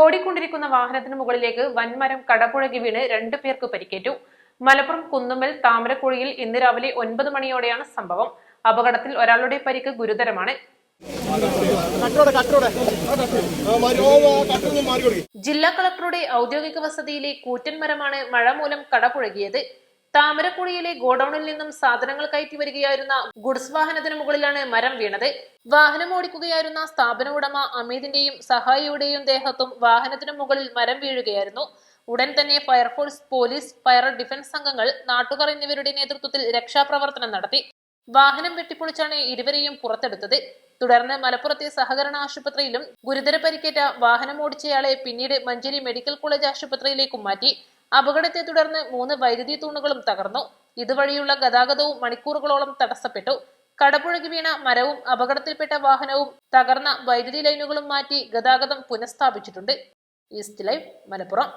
ഓടിക്കൊണ്ടിരിക്കുന്ന വാഹനത്തിന് മുകളിലേക്ക് വൻമരം കടപുഴകി വീണ് രണ്ടു പേർക്ക് പരിക്കേറ്റു. മലപ്പുറം കുന്നുമ്മൽ താമരക്കുഴിയിൽ ഇന്ന് രാവിലെ ഒൻപത് മണിയോടെയാണ് സംഭവം. അപകടത്തിൽ ഒരാളുടെ പരിക്ക് ഗുരുതരമാണ്. ജില്ലാ കളക്ടറുടെ ഔദ്യോഗിക വസതിയിലെ കൂറ്റൻ മരമാണ് മഴ മൂലം കടപുഴകിയത്. താമരക്കുഴിയിലെ ഗോഡൌണിൽ നിന്നും സാധനങ്ങൾ കയറ്റി വരികയായിരുന്ന ഗുഡ്സ് വാഹനത്തിന് മുകളിലാണ് മരം വീണത്. വാഹനം ഓടിക്കുകയായിരുന്ന സ്ഥാപന ഉടമ അമീതിന്റെയും സഹായിയുടെയും ദേഹത്തും വാഹനത്തിന് മുകളിൽ മരം വീഴുകയായിരുന്നു. ഉടൻ തന്നെ ഫയർഫോഴ്സ് പോലീസ് ഫയർ ഡിഫൻസ് സംഘങ്ങൾ നാട്ടുകാർ എന്നിവരുടെ നേതൃത്വത്തിൽ രക്ഷാപ്രവർത്തനം നടത്തി. വാഹനം വെട്ടിപ്പൊളിച്ചാണ് ഇരുവരെയും പുറത്തെടുത്തത്. തുടർന്ന് മലപ്പുറത്തെ സഹകരണ ആശുപത്രിയിലും ഗുരുതര പരിക്കേറ്റ വാഹനം ഓടിച്ചയാളെ പിന്നീട് മഞ്ചേരി മെഡിക്കൽ കോളേജ് ആശുപത്രിയിലേക്കും മാറ്റി. അപകടത്തെ തുടർന്ന് മൂന്ന് വൈദ്യുതി തൂണുകളും തകർന്നു. ഇതുവഴിയുള്ള ഗതാഗതവും മണിക്കൂറുകളോളം തടസ്സപ്പെട്ടു. കടപുഴകി വീണ മരവും അപകടത്തിൽപ്പെട്ട വാഹനവും തകർന്ന വൈദ്യുതി ലൈനുകളും മാറ്റി ഗതാഗതം പുനഃസ്ഥാപിച്ചിട്ടുണ്ട്. East live Malappuram.